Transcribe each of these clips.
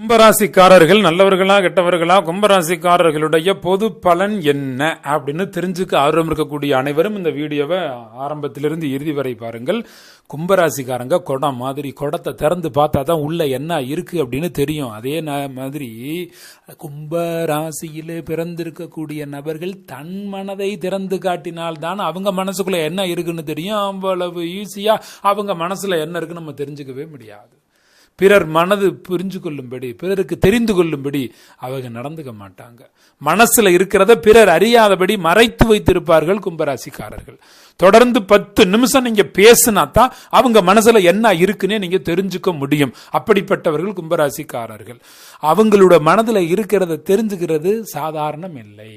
கும்பராசிக்காரர்கள் நல்லவர்களா கெட்டவர்களா கும்பராசிக்காரர்களுடைய பொது பலன் என்ன அப்படின்னு தெரிஞ்சுக்க ஆர்வம் இருக்கக்கூடிய அனைவரும் இந்த வீடியோவை ஆரம்பத்திலிருந்து இறுதி வரை பாருங்கள். கும்பராசிக்காரங்க குடம் மாதிரி குடத்தை திறந்து பார்த்தா தான் உள்ள என்ன இருக்கு அப்படின்னு தெரியும். அதே மாதிரி கும்பராசியிலே பிறந்திருக்கக்கூடிய நபர்கள் தன் மனதை திறந்து காட்டினால் தான் அவங்க மனசுக்குள்ள என்ன இருக்குன்னு தெரியும். அவ்வளவு ஈஸியா அவங்க மனசுல என்ன இருக்குன்னு நம்ம தெரிஞ்சுக்கவே முடியாது. பிறர் மனது புரிஞ்சு கொள்ளும்படி பிறருக்கு தெரிந்து கொள்ளும்படி அவங்க நடந்துக்க மாட்டாங்க. மனசுல இருக்கிறத பிறர் அறியாதபடி மறைத்து வைத்திருப்பார்கள் கும்பராசிக்காரர்கள். தொடர்ந்து பத்து நிமிஷம் நீங்க பேசினா தான் அவங்க மனசுல என்ன இருக்குன்னே நீங்க தெரிஞ்சுக்க முடியும். அப்படிப்பட்டவர்கள் கும்பராசிக்காரர்கள். அவங்களோட மனதுல இருக்கிறத தெரிஞ்சுக்கிறது சாதாரணம் இல்லை.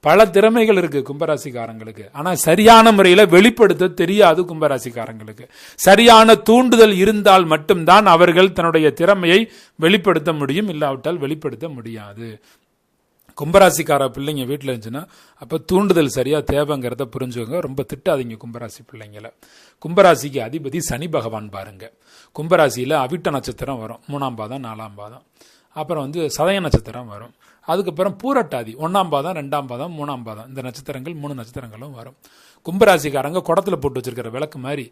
பல திறமைகள் இருக்கு கும்பராசிக்காரங்களுக்கு. ஆனா சரியான முறையில வெளிப்படுத்த தெரியாது கும்பராசிக்காரங்களுக்கு. சரியான தூண்டுதல் இருந்தால் மட்டும்தான் அவர்கள் தன்னுடைய திறமையை வெளிப்படுத்த முடியும் இல்லாவிட்டால் வெளிப்படுத்த முடியாது. கும்பராசிக்கார பிள்ளைங்க வீட்டில் இருந்துச்சுன்னா அப்போ தூண்டுதல் சரியாக தேவைங்கிறத புரிஞ்சுக்கோங்க. ரொம்ப திட்டாதீங்க கும்பராசி பிள்ளைங்களை. கும்பராசிக்கு அதிபதி சனி பகவான் பாருங்க. கும்பராசியில் அவிட்ட நட்சத்திரம் வரும். மூணாம் பாதம் நாலாம் பாதம். அப்புறம் வந்து சதய நட்சத்திரம் வரும். அதுக்கப்புறம் பூரட்டாதி. ஒன்றாம் பாதம் ரெண்டாம் பாதம் மூணாம் பாதம். இந்த நட்சத்திரங்கள் மூணு நட்சத்திரங்களும் வரும். கும்பராசிக்காரங்க குடத்தில் போட்டு வச்சிருக்கிற விளக்கு மாதிரி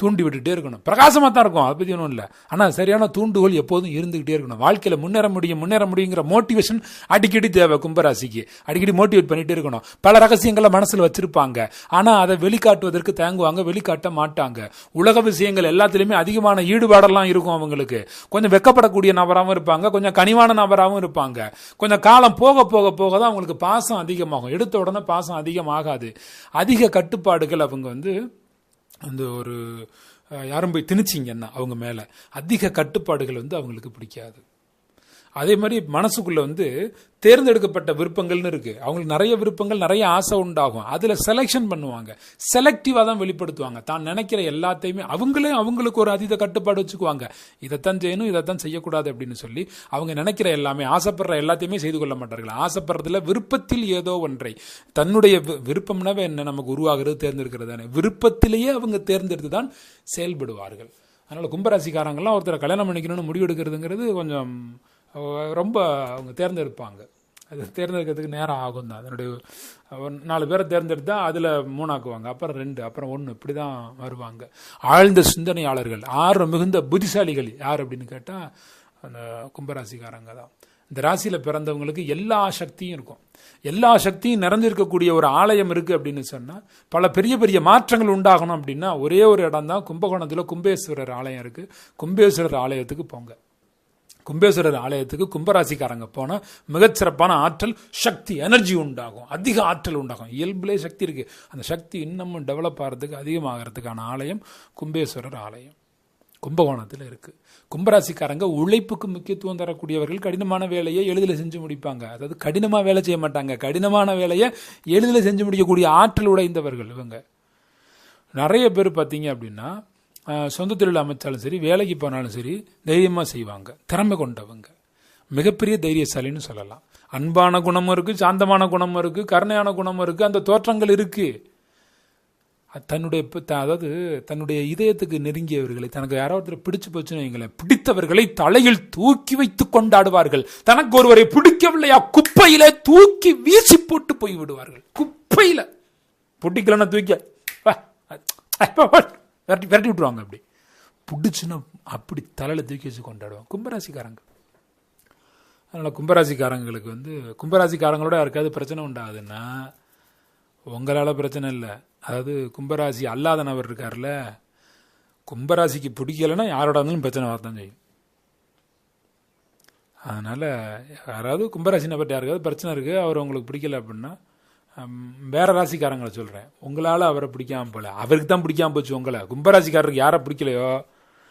தூண்டி விட்டுகிட்டே இருக்கணும். பிரகாசமாக தான் இருக்கும் அதை பற்றி ஒன்றும் இல்லை. ஆனால் சரியான தூண்டுகோல் எப்போதும் இருந்துக்கிட்டே இருக்கணும். வாழ்க்கையில் முன்னேற முடியும் முன்னேற முடியுங்கிற மோட்டிவேஷன் அடிக்கடி தேவை கும்பராசிக்கு. அடிக்கடி மோட்டிவேட் பண்ணிகிட்டே இருக்கணும். பல ரகசியங்களை மனசில் வச்சிருப்பாங்க. ஆனால் அதை வெளிக்காட்டுவதற்கு தயங்குவாங்க வெளிக்காட்ட மாட்டாங்க. உலக விஷயங்கள் எல்லாத்துலேயுமே அதிகமான ஈடுபாடெல்லாம் இருக்கும் அவங்களுக்கு. கொஞ்சம் வெக்கப்படக்கூடிய நபராகவும் இருப்பாங்க கொஞ்சம் கனிவான நபராகவும் இருப்பாங்க. கொஞ்சம் காலம் போக போக போக தான் அவங்களுக்கு பாசம் அதிகமாகும். எடுத்த உடனே பாசம் அதிகமாகாது. அதிக கட்டுப்பாடுகள் அவங்க வந்து அந்த ஒரு யாரும் போய் திணிச்சிங்கன்னா அவங்க மேலே அதிக கட்டுப்பாடுகள் வந்து அவங்களுக்கு பிடிக்காது. அதே மாதிரி மனசுக்குள்ள வந்து தேர்ந்தெடுக்கப்பட்ட விருப்பங்கள்னு இருக்கு. அவங்களுக்கு நிறைய விருப்பங்கள் நிறைய ஆசை உண்டாகும். அதுல செலெக்ஷன் பண்ணுவாங்க. செலக்டிவா தான் வெளிப்படுத்துவாங்க. தான் நினைக்கிற எல்லாத்தையுமே அவங்களே அவங்களுக்கு ஒரு அதீத கட்டுப்பாடு வச்சுக்குவாங்க. இதைத்தான் செய்யணும் இதைத்தான் செய்யக்கூடாது அப்படின்னு சொல்லி அவங்க நினைக்கிற எல்லாமே ஆசைப்படுற எல்லாத்தையுமே செய்து கொள்ள மாட்டார்கள். ஆசைப்படுறதுல விருப்பத்தில் ஏதோ ஒன்றை. தன்னுடைய வி- விருப்பம்னாவே என்ன? நமக்கு உருவாகிறது தேர்ந்தெடுக்கிறது தானே. விருப்பத்திலேயே அவங்க தேர்ந்தெடுத்து தான் செயல்படுவார்கள். அதனால கும்பராசிக்காரங்கெல்லாம் ஒருத்தரை கல்யாணம் பண்ணிக்கணும்னு முடிவெடுக்கிறதுங்கிறது கொஞ்சம் ரொம்ப அவங்க தேர்ந்தெடுப்பாங்க. அது தேர்ந்தெடுக்கிறதுக்கு நேரம் ஆகும் தான் அதனுடைய ஒரு நாலு பேரை தேர்ந்தெடுத்தா அதில் மூணாக்குவாங்க. அப்புறம் ரெண்டு அப்புறம் ஒன்று இப்படி தான் வருவாங்க. ஆழ்ந்த சிந்தனையாளர்கள் ஆறு மிகுந்த புத்திசாலிகள் யார் அப்படின்னு கேட்டால் அந்த கும்பராசிக்காரங்க தான். இந்த ராசியில் பிறந்தவங்களுக்கு எல்லா சக்தியும் இருக்கும். எல்லா சக்தியும் நிறைஞ்சிருக்கக்கூடிய ஒரு ஆலயம் இருக்குது அப்படின்னு சொன்னால் பல பெரிய பெரிய மாற்றங்கள் உண்டாகணும் அப்படின்னா ஒரே ஒரு இடம் தான் கும்பகோணத்தில் கும்பேஸ்வரர் ஆலயம் இருக்குது கும்பேஸ்வரர் ஆலயத்துக்கு போங்க. கும்பேஸ்வரர் ஆலயத்துக்கு கும்பராசிக்காரங்க போனால் மிகச்சிறப்பான ஆற்றல் சக்தி எனர்ஜி உண்டாகும். அதிக ஆற்றல் உண்டாகும். இயல்புலே சக்தி இருக்குது அந்த சக்தி இன்னமும் டெவலப் ஆகிறதுக்கு அதிகமாகிறதுக்கான ஆலயம் கும்பேஸ்வரர் ஆலயம். கும்பகோணத்தில் இருக்குது கும்பராசிக்காரங்க உழைப்புக்கு முக்கியத்துவம் தரக்கூடியவர்கள் கடினமான வேலையை எளிதில் செஞ்சு முடிப்பாங்க. அதாவது கடினமாக வேலை செய்ய மாட்டாங்க. கடினமான வேலையை எளிதில் செஞ்சு முடிக்கக்கூடிய ஆற்றல் உடைந்தவர்கள் இவங்க. நிறைய பேர் பார்த்தீங்க அப்படின்னா சொந்த தொழில் அமைச்சாலும் சரி வேலைக்கு போனாலும் சரி தைரியமாக செய்வாங்க. திறமை கொண்டவங்க. மிகப்பெரிய தைரியசாலின்னு சொல்லலாம். அன்பான குணமும் இருக்குது சாந்தமான குணமும் இருக்கு கருணையான குணமும் இருக்குது அந்த தோற்றங்கள் இருக்குது தன்னுடைய த- அதாவது தன்னுடைய இதயத்துக்கு நெருங்கியவர்களை தனக்கு யாரோ ஒருத்தர் பிடிச்சு போச்சுன்னு வைங்களேன் பிடித்தவர்களை தலையில் தூக்கி வைத்து கொண்டாடுவார்கள். தனக்கு ஒருவரை பிடிக்கவில்லையா குப்பையில தூக்கி வீசி போட்டு போய் விடுவார்கள் குப்பையில. பிடிக்கலன்னா தூக்கி. வா, விரட்டி விரட்டி விட்டுருவாங்க அப்படி. பிடிச்சுன்னா அப்படி தலையில் தூக்கி வச்சு கொண்டாடுவாங்க. கும்பராசிக்காரங்க. அதனால் கும்பராசிக்காரங்களுக்கு வந்து கும்பராசிக்காரங்களோட யாருக்காவது பிரச்சனை உண்டாகுதுன்னா உங்களால் பிரச்சனை இல்லை. அதாவது கும்பராசி அல்லாத நபர் இருக்கார்ல கும்பராசிக்கு பிடிக்கலைன்னா யாரோட இருந்தாலும் பிரச்சனை வரதான் செய்யும். அதனால் யாராவது கும்பராசி நபர்கிட்ட யாருக்காவது பிரச்சனை இருக்குது அவர் உங்களுக்கு பிடிக்கல அப்படின்னா வேற ராசிக்காரங்களை சொல்கிறேன் உங்களால் அவரை பிடிக்காம போல. அவருக்கு தான் பிடிக்காம போச்சு உங்களை. கும்பராசிக்காரருக்கு யாரை பிடிக்கலையோ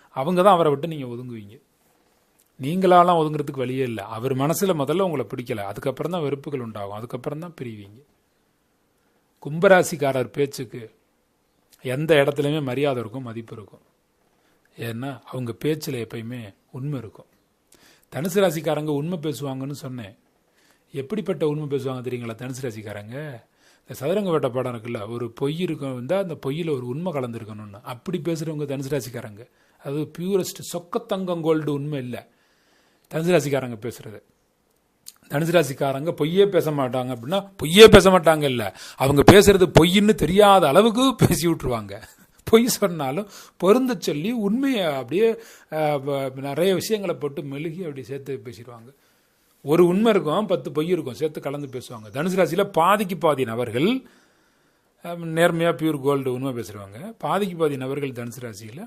அவங்க தான் அவரை விட்டு நீங்கள் ஒதுங்குவீங்க. நீங்களாலாம் ஒதுங்குறதுக்கு வழியே இல்லை. அவர் மனசில் முதல்ல உங்களை பிடிக்கல. அதுக்கப்புறம் தான் வெறுப்புகள் உண்டாகும். அதுக்கப்புறம் தான் பிரிவீங்க. கும்பராசிக்காரர் பேச்சுக்கு எந்த இடத்துலையுமே மரியாதை இருக்கும் மதிப்பு இருக்கும். ஏன்னா அவங்க பேச்சில் எப்பயுமே உண்மை இருக்கும். தனுசு ராசிக்காரங்க உண்மை பேசுவாங்கன்னு சொன்னேன். எப்படிப்பட்ட உண்மை பேசுவாங்க தெரியுங்களா? தனுசு ராசிக்காரங்க. இந்த சதுரங்க வேட்ட படம் இருக்குல்ல ஒரு பொய் இருக்கும் இருந்தால் அந்த பொய்யில் ஒரு உண்மை கலந்துருக்கணும்னு. அப்படி பேசுகிறவங்க தனுசு ராசிக்காரங்க. அது பியூரஸ்ட் சொக்கத்தங்கம் கோல்டு உண்மை இல்லை. தனுசு ராசிக்காரங்க பேசுகிறது தனுசு ராசிக்காரங்க பொய்யே பேச மாட்டாங்க அப்படின்னா பொய்யே பேச மாட்டாங்க இல்லை. அவங்க பேசுறது பொய்ன்னு தெரியாத அளவுக்கு பேசி விட்டுருவாங்க. பொய் சொன்னாலும் பொருந்த சொல்லி உண்மையை அப்படியே நிறைய விஷயங்களை போட்டு மெழுகி அப்படி சேர்த்து பேசிடுவாங்க. ஒரு உண்மை இருக்கும் பத்து பொய் இருக்கும் சேர்த்து கலந்து பேசுவாங்க. தனுசு ராசியில் பாதிக்கு பாதி நபர்கள் நேர்மையாக பியூர் கோல்டு உண்மை பேசுகிறவங்க பாதிக்கு பாதி நபர்கள் தனுசு ராசியில்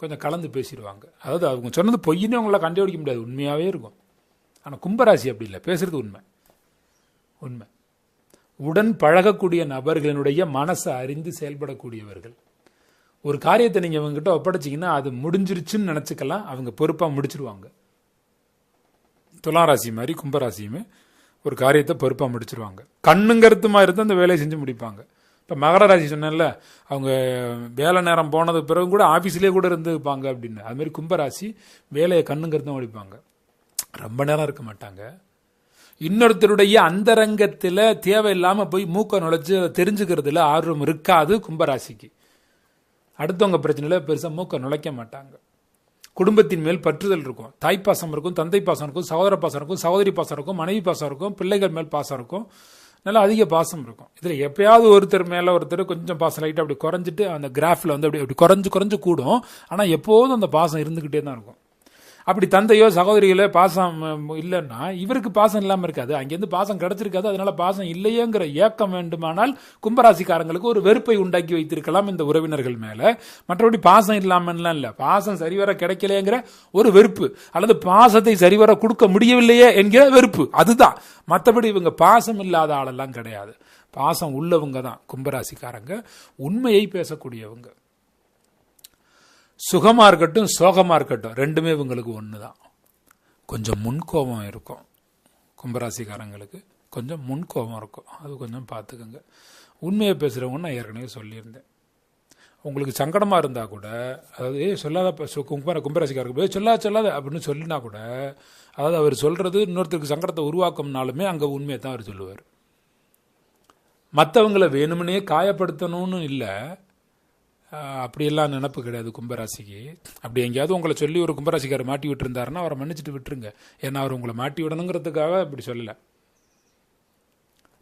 கொஞ்சம் கலந்து பேசிடுவாங்க. அதாவது அவங்க சொன்னது பொய்ன்னு அவங்கள கண்டுபிடிக்க முடியாது. உண்மையாகவே இருக்கும். ஆனால் கும்பராசி அப்படி இல்லை. பேசுறது உண்மை. உண்மை. உடன் பழகக்கூடிய நபர்களினுடைய மனசை அறிந்து செயல்படக்கூடியவர்கள். ஒரு காரியத்தை நீங்கள் அவங்ககிட்ட ஒப்படைச்சிங்கன்னா அது முடிஞ்சிருச்சுன்னு நினச்சிக்கலாம். அவங்க பொறுப்பாக முடிச்சிருவாங்க. துளாராசி மாதிரி கும்பராசியுமே ஒரு காரியத்தை பொறுப்பாக முடிச்சிருவாங்க. கண்ணும் மாதிரி இருந்து அந்த வேலையை செஞ்சு முடிப்பாங்க. இப்போ மகர ராசி சொன்னேன்ல அவங்க வேலை நேரம் போனது பிறகு கூட ஆஃபீஸ்லேயே கூட இருந்துப்பாங்க அப்படின்னு. அதுமாரி கும்பராசி வேலையை கண்ணுங்கிறது தான் முடிப்பாங்க. ரொம்ப நேரம் இருக்க மாட்டாங்க. இன்னொருத்தருடைய அந்தரங்கத்தில் தேவையில்லாமல் போய் மூக்க நுழைச்சி அதை தெரிஞ்சுக்கிறதுல ஆர்வம் இருக்காது கும்பராசிக்கு. அடுத்தவங்க பிரச்சனையில பெருசாக மூக்க நுழைக்க மாட்டாங்க. குடும்பத்தின் மேல் பற்றுதல் இருக்கும். தாய்ப்பாசம் இருக்கும் தந்தை பாசம் இருக்கும் சகோதர பாசம் இருக்கும் சகோதரி பாசம் இருக்கும் மனைவி பாசம் இருக்கும் பிள்ளைகள் மேல் பாசம் இருக்கும். நல்லா அதிக பாசம் இருக்கும். இதுல எப்பயாவது ஒருத்தர் மேல ஒருத்தர் கொஞ்சம் பாசம் லைட்டா அப்படி குறைஞ்சிட்டு அந்த கிராஃபில் வந்து அப்படி அப்படி குறைஞ்சு குறைஞ்சு கூடும். ஆனா எப்போதும் அந்த பாசம் இருந்துகிட்டே தான் இருக்கும். அப்படி தந்தையோ சகோதரிகளோ பாசம் இல்லைன்னா இவருக்கு பாசம் இல்லாமல் இருக்காது. அங்கேருந்து பாசம் கிடைச்சிருக்காது. அதனால பாசம் இல்லையேங்கிற ஏக்கம் வேண்டுமானால் கும்பராசிக்காரங்களுக்கு ஒரு வெறுப்பை உண்டாக்கி வைத்திருக்கலாம் இந்த உறவினர்கள் மேலே. மற்றபடி பாசம் இல்லாமல்லாம் இல்லை. பாசம் சரிவர கிடைக்கலையேங்கிற ஒரு வெறுப்பு. அல்லது பாசத்தை சரிவர கொடுக்க முடியவில்லையே என்கிற வெறுப்பு. அதுதான். மற்றபடி இவங்க பாசம் இல்லாத ஆளெல்லாம் கிடையாது. பாசம் உள்ளவங்க தான் கும்பராசிக்காரங்க. உண்மையை பேசக்கூடியவங்க. சுகமாக இருக்கட்டும் சோகமாக இருக்கட்டும் ரெண்டுமே இவங்களுக்கு ஒன்று தான் கொஞ்சம் முன்கோபம் இருக்கும். கும்பராசிக்காரங்களுக்கு கொஞ்சம் முன்கோபம் இருக்கும். அது கொஞ்சம் பார்த்துக்கோங்க. உண்மையை பேசுகிறவங்க நான் ஏற்கனவே சொல்லியிருந்தேன். உங்களுக்கு சங்கடமாக இருந்தால் கூட அதாவது ஏ சொல்லாத கும்பர கும்பராசிக்காரருக்கு போய் சொல்லாத சொல்லாத அப்படின்னு சொல்லினா கூட அதாவது அவர் சொல்கிறது இன்னொருத்தருக்கு சங்கடத்தை உருவாக்கும்னாலுமே அங்கே உண்மையை தான் அவர் சொல்லுவார். மற்றவங்களை வேணும்னே காயப்படுத்தணும்னு இல்லை அப்படியெல்லாம் நினப்பு கிடையாது கும்பராசிக்கு. அப்படி எங்கேயாவது உங்களை சொல்லி ஒரு கும்பராசிக்காரர் மாட்டி விட்டுருந்தாருன்னா அவரை மன்னிச்சிட்டு விட்டுருங்க. ஏன்னா அவர் உங்களை மாட்டி விடணுங்கிறதுக்காக இப்படி சொல்லலை.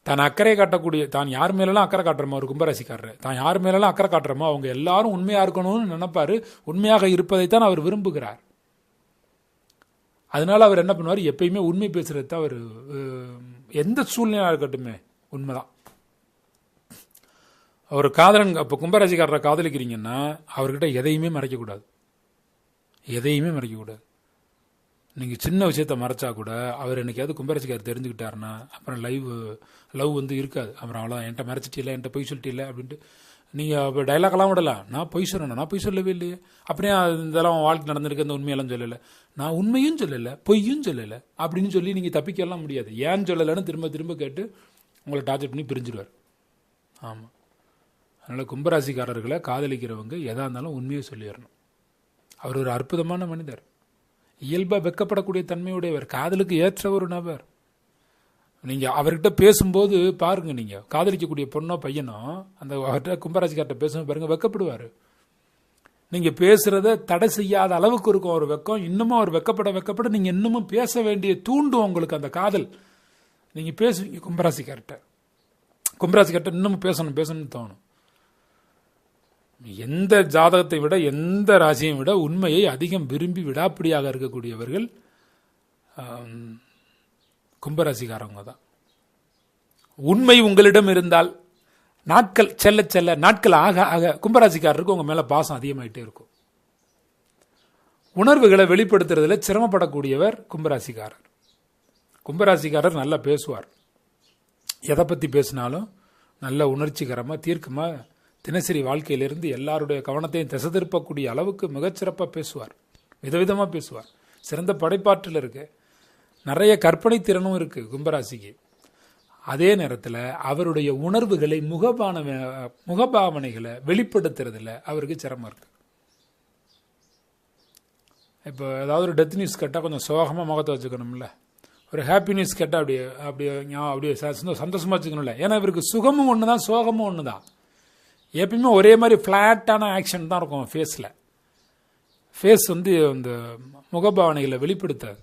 தான் அக்கறை காட்டக்கூடிய தான் யார் மேலெல்லாம் அக்கறை காட்டுறமோ ஒரு கும்பராசிக்காரர். தான் யார் மேலெல்லாம் அக்கறை காட்டுறமோ அவங்க எல்லாரும் உண்மையாக இருக்கணும்னு நினைப்பார். உண்மையாக இருப்பதைத்தான் அவர் விரும்புகிறார். அதனால அவர் என்ன பண்ணுவார்? எப்பயுமே உண்மை பேசுறது தான் அவர் எந்த சூழ்நிலையாக இருக்கட்டுமே உண்மைதான். அவர் காதலன் இப்போ கும்பராசிக்காரரை காதலிக்கிறீங்கன்னா அவர்கிட்ட எதையுமே மறைக்கக்கூடாது எதையுமே மறைக்கக்கூடாது நீங்கள் சின்ன விஷயத்த மறைச்சா கூட அவர் என்னைக்காவது கும்பராசிக்கார் தெரிஞ்சுக்கிட்டாருன்னா அப்புறம் லைவ் லவ் வந்து இருக்காது. அப்புறம் அவ்வளோதான் என்கிட்ட மறைச்சிட்டில்ல என்கிட்ட பொய் சொல்லிட்டில்ல அப்படின்ட்டு. நீங்கள் இப்போ டைலாக்லாம் விடலாம். நான் பொய் சொல்லணும் நான் பொய் சொல்லவே இல்லையே. அப்படியே இதெல்லாம் வாழ்க்கை நடந்திருக்கு அந்த உண்மையெல்லாம் சொல்லலை. நான் உண்மையும் சொல்லலை பொய்யும் சொல்லலை அப்படின்னு சொல்லி நீங்கள் தப்பிக்கலாம் முடியாது. ஏன்னு சொல்லலைன்னு திரும்ப திரும்ப கேட்டு உங்களை டார்ச்சர் பண்ணி பிரிஞ்சிடுவார் ஆமாம் அதனால் கும்பராசிக்காரர்களை காதலிக்கிறவங்க எதாக இருந்தாலும் உண்மையை சொல்லிடணும். அவர் ஒரு அற்புதமான மனிதர். இயல்பாக வெக்கப்படக்கூடிய தன்மையுடையவர். காதலுக்கு ஏற்ற ஒரு நபர். நீங்கள் அவர்கிட்ட பேசும்போது பாருங்க நீங்கள் காதலிக்கக்கூடிய பொண்ணோ பையனோ அந்த அவர்கிட்ட கும்பராசிக்கார்ட்ட பேசும்போது பாருங்க வெக்கப்படுவார் நீங்கள் பேசுகிறத தடை செய்யாத அளவுக்கு இருக்கும் ஒரு வெக்கம். இன்னமும் அவர் வெக்கப்பட வெக்கப்பட நீங்கள் இன்னமும் பேச வேண்டிய தூண்டும் உங்களுக்கு அந்த காதல். நீங்கள் பேசுவீங்க கும்பராசிக்கார்ட்ட. கும்பராசிக்கார்ட்ட இன்னமும் பேசணும் பேசணும்னு தோணும். எந்த ஜாதகத்தை விட எந்த ராசியை விட உண்மையை அதிகம் விரும்பி விடாப்பிடியாக இருக்கக்கூடியவர்கள் கும்பராசிக்காரவங்க தான். உண்மை உங்களிடம் இருந்தால் நாட்கள் செல்ல செல்ல நாட்கள் ஆக ஆக கும்பராசிக்காரருக்கு உங்கள் மேலே பாசம் அதிகமாயிட்டே இருக்கும். உணர்வுகளை வெளிப்படுத்துறதுல சிரமப்படக்கூடியவர் கும்பராசிக்காரர். கும்பராசிக்காரர் நல்லா பேசுவார். எதை பற்றி பேசினாலும் நல்ல உணர்ச்சிகரமாக தீர்க்கமாக தினசரி வாழ்க்கையிலிருந்து எல்லாருடைய கவனத்தையும் திசை திருப்பக்கூடிய அளவுக்கு மிகச்சிறப்பாக பேசுவார். விதவிதமாக பேசுவார். சிறந்த படைப்பாற்றல் இருக்கு. நிறைய கற்பனை திறனும் இருக்கு கும்பராசிக்கு. அதே நேரத்தில் அவருடைய உணர்வுகளை முகபான முகபாவனைகளை வெளிப்படுத்துறதுல அவருக்கு சிரமம் இருக்கு. இப்போ ஏதாவது ஒரு டெத் நியூஸ் கேட்டால் கொஞ்சம் சோகமாக முகத்தை வச்சுக்கணும்ல. ஒரு ஹாப்பி நியூஸ் கேட்டால் அப்படியே அப்படியே அப்படியே ச- சந்தோ- வச்சுக்கணும்ல. ஏன்னா இவருக்கு சுகமும் ஒன்று தான் சோகமும் ஒன்று தான் எப்பயுமே ஒரே மாதிரி ஃப்ளாட்டான ஆக்ஷன் தான் இருக்கும் ஃபேஸில் ஃபேஸ் வந்து அந்த முகபாவனைகளை வெளிப்படுத்தாது.